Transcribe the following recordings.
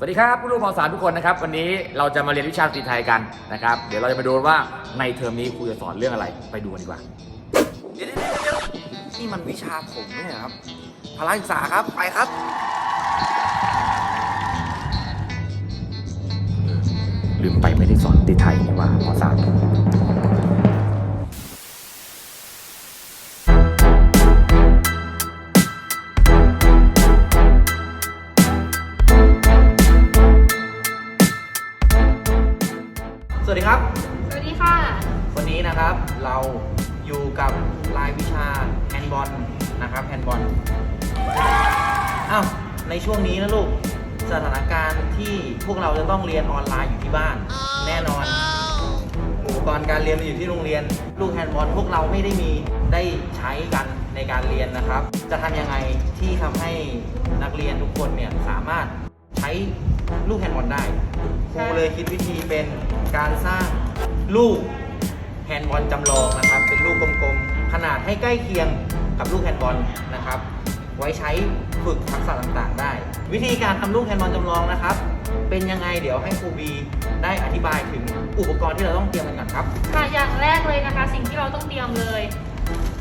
สวัสดีครับผู้รู้มสามทุกคนนะครับวันนี้เราจะมาเรียนวิชาดนตรีไทยกันนะครับ เดี๋ยวเราจะมาดูว่าในเทอมนี้ครูจะสอนเรื่องอะไรไปดูกันดีกว่าเดี๋ยวเดี๋ยวเดี๋ยวนี่มันวิชาผมไม่ใช่เหรอครับพละศึกษาครับไปครับลืมไปไม่ได้สอนดนตรีไทยนี่หว่ามสามส นบอลอ้าวในช่วงนี้นะลูกสถานการณ์ที่พวกเราจะต้องเรียนออนไลน์อยู่ที่บ้าน แน่นอนอุปกรณ์การเรียนมันอยู่ที่โรงเรียน ลูกแฮนด์บอลพวกเราไม่ได้มีได้ใช้กันในการเรียนนะครับ จะทำยังไงที่ทำให้นักเรียนทุกคนเนี่ยสามารถใช้ลูกแฮนด์บอลได้ครูเลยคิดวิธีเป็นการสร้างลูกแฮนด์บอลจำลองนะครับ เป็นลูกกลมๆ ขนาดให้ใกล้เคียง กับลูกแฮนด์บอลนะครับ ไว้ใช้ฝึกทักษะต่างๆ ได้ วิธีการทำลูกแฮนด์บอลจำลองนะครับ เป็นยังไงเดี๋ยวให้ครูบีได้อธิบายถึงอุปกรณ์ที่เราต้องเตรียมกันก่อนครับค่ะอย่างแรกเลยนะคะ สิ่งที่เราต้องเตรียมเลย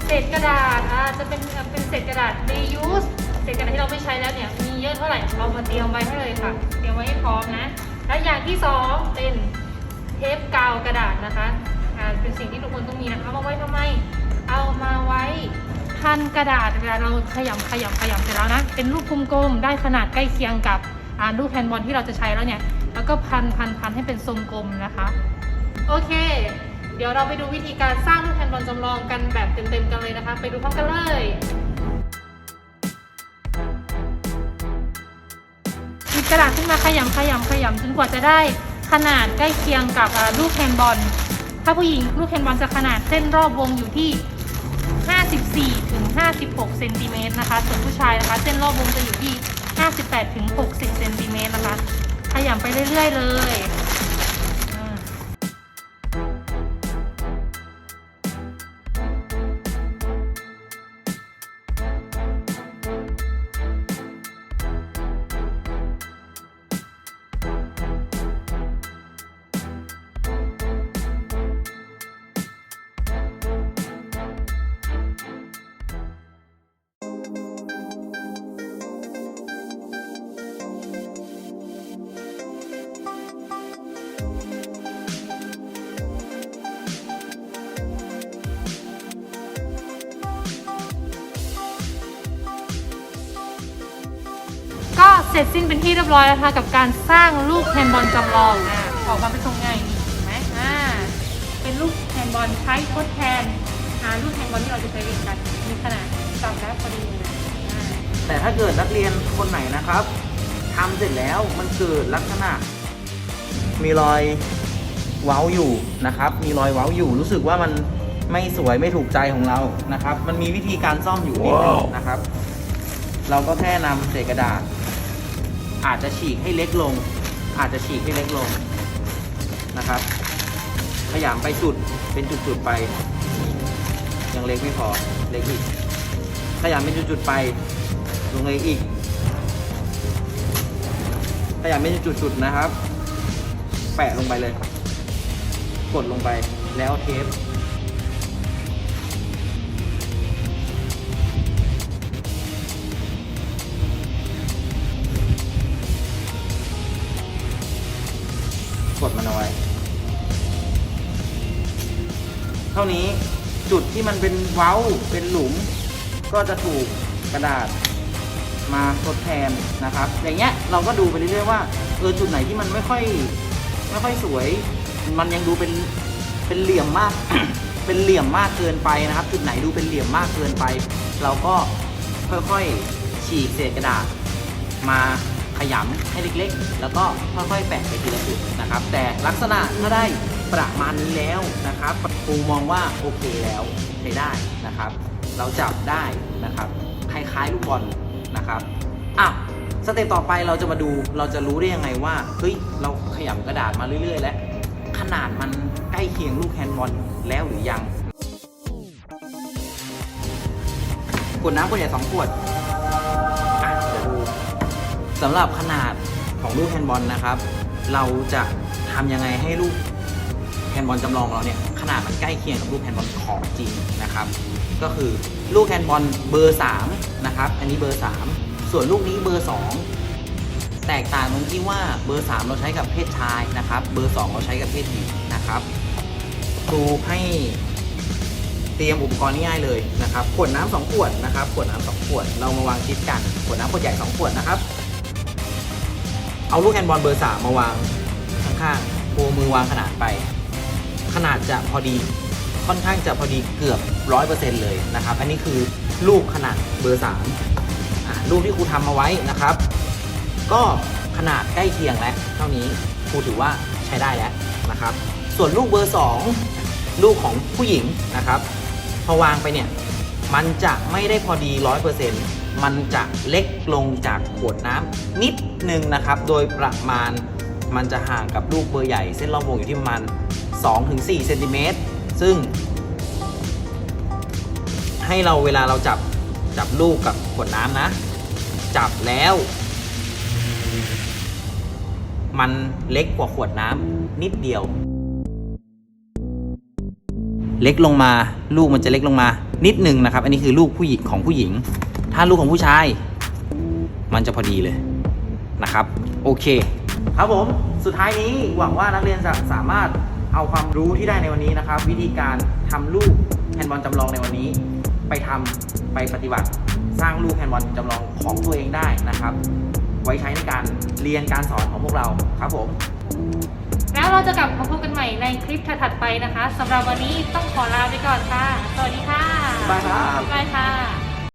เศษกระดาษอ่าจะเป็นเป็นเศษกระดาษ reuse เศษกระดาษที่เราไม่ใช้แล้วเนี่ยมีเยอะเท่าไหร่เรามาเตรียมไว้ให้เลยค่ะ เตรียมไว้ให้พร้อมนะ และอย่างที่สองเป็นเทปกาวกระดาษนะคะอ่าเป็นสิ่งที่ทุกคนต้องมีนะคะมาไว้ทำไม เอามาไว้ พันกระดาษเวลาเราขยำขยำขยำเสร็จแล้วนะ เป็นรูปกลมๆได้ขนาดใกล้เคียงกับรูปแฮนบอลที่เราจะใช้แล้วเนี่ย แล้วก็พันพันพันให้เป็นทรงกลมนะคะ โอเค เดี๋ยวเราไปดูวิธีการสร้างลูกแฮนบอลจำลองกันแบบเต็มๆกันเลยนะคะ ไปดูพร้อมกันเลยิบกระดาษขึ้นมาขยำขยำขยำจนกว่าจะได้ขนาดใกล้เคียงกับลูกแฮนด์บอล ถ้าผู้หญิงลูกแฮนด์บอลจะขนาดเส้นรอบวงอยู่ที่ 54ถึง56เซนติเมตรนะคะ ส่วนผู้ชายนะคะ เส้นรอบวงจะอยู่ที่ 58ถึง60เซนติเมตรนะคะ ขยำไปเรื่อยๆเลย ร็จสิ้นเป็นที่เรียบร้อยแล้วนะคะกับการสร้างลูกแฮนด์บอลจำลองอะออกมาเป็นทรงไงนี่เห็นไหมอ่าเป็นลูกแฮนด์บอลใช้ทดแทนอ่าลูกแฮนด์บอลที่เราจะใช้เล่นกันมีขนาดจำได้พอดีเลยอ่าแต่ถ้าเกิดนักเรียนคนไหนนะครับทำเสร็จแล้วมันเกิดลักษณะ มีรอยเว้าอยู่นะครับ มีรอยเว้าอยู่รู้สึกว่ามันไม่สวยไม่ถูกใจของเรานะครับ มันมีวิธีการซ่อมอยู่นิดนึงนะครับ เราก็แค่นำเศษกระดาษ อาจจะฉีกให้เล็กลง อาจจะฉีกให้เล็กลงนะครับ ขยำไปจุดเป็นจุดๆไป ยังเล็กไม่พอเล็กอีก ขยำเป็นจุดๆไป ลงเลยอีก ขยำเป็นจุดๆนะครับ แปะลงไปเลย กดลงไปแล้วเทป นี้จุดที่มันเป็นเว้าเป็นหลุม ก็จะถูกกระดาษมาทดแทนนะครับ อย่างเงี้ยเราก็ดูไปเรื่อยๆว่าเออจุดไหนที่มันไม่ค่อยไม่ค่อยสวย มันยังดูเป็นเป็นเหลี่ยมมาก เป็นเหลี่ยมมากเกินไปนะครับ จุดไหนดูเป็นเหลี่ยมมากเกินไป เราก็ค่อยๆฉีกเศษกระดาษมาขยำให้เล็กๆ แล้วก็ค่อยๆแปะไปทีละจุดนะครับ แต่ลักษณะถ้าได้ ประมาณนี้แล้วนะครับครูมองว่าโอเคแล้วใช้ได้นะครับ เราจับได้นะครับคล้ายๆลูกบอลนะครับอะสเต็ปต่อไปเราจะมาดูเราจะรู้ได้ยังไงว่าเฮ้ยเราขยำกระดาษมาเรื่อย ๆ แล้ว ขนาดมันใกล้เคียงลูกแฮนด์บอลแล้วหรือยังขวดน้ำขวดใหญ่สองขวดอะเดี๋ยวดูสำหรับขนาดของลูกแฮนด์บอลนะครับ เราจะทำยังไงให้ลูก นด์บอลจำลองเราเนี่ยขนาดมันใกล้เคียงกับลูกแฮนด์บอลของจริงนะครับ ก็คือลูกแฮนด์บอลเบอร์3นะครับอันนี้เบอร์ 3 ส่วนลูกนี้เบอร์ 2 แตกต่างตรงที่ว่าเบอร์ 3 เราใช้กับเพศชายนะครับ เบอร์ 2 เราใช้กับเพศหญิงนะครับครูให้เตรียมอุปกรณ์ง่ายๆเลยนะครับขวดน้ำสองขวดนะครับขวดน้ำสองขวดเรามาวางชิดกันขวดน้ำขวดใหญ่สองขวดนะครับเอาลูกแฮนด์บอลเบอร์3มาวางข้างๆโูมือวางขนาดไป ขนาดจะพอดีค่อนข้างจะพอดีเกือบร้อยเปอร์เซนต์เลยนะครับ อันนี้คือลูกขนาดเบอร์3อะลูกที่ครูทำมาไว้นะครับ ก็ขนาดใกล้เคียงแล้วเท่านี้ครูถือว่าใช้ได้แล้วนะครับ ส่วนลูกเบอร์ 2 ลูกของผู้หญิงนะครับพอวางไปเนี่ยมันจะไม่ได้พอดี 100%มันจะเล็กลงจากขวดน้ำนิดนึงนะครับ โดยประมาณ มันจะห่างกับลูกเบอร์ใหญ่เส้นรอบวงอยู่ที่ประมาณ 2-4เซนติเมตรซึ่ง ให้เราเวลาเราจับจับลูกกับขวดน้ำนะ จับแล้ว มันเล็กกว่าขวดน้ำนิดเดียว เล็กลงมาลูกมันจะเล็กลงมานิดนึงนะครับ อันนี้คือลูกผู้หญิงของผู้หญิง ถ้าลูกของผู้ชาย มันจะพอดีเลยนะครับ โอเค ครับผมสุดท้ายนี้หวังว่านักเรียนจะสามารถเอาความรู้ที่ได้ในวันนี้นะครับ วิธีการทำลูกแฮนด์บอลจำลองในวันนี้ ไปทำไปปฏิบัติสร้างลูกแฮนด์บอลจำลองของตัวเองได้นะครับ ไว้ใช้ในการเรียนการสอนของพวกเราครับผม แล้วเราจะกลับมาพบกันใหม่ในคลิปถัดๆไปนะคะสำหรับวันนี้ต้องขอลาไปก่อนค่ะ สวัสดีค่ะ บ๊ายบายครับบ๊ายบายค่ะ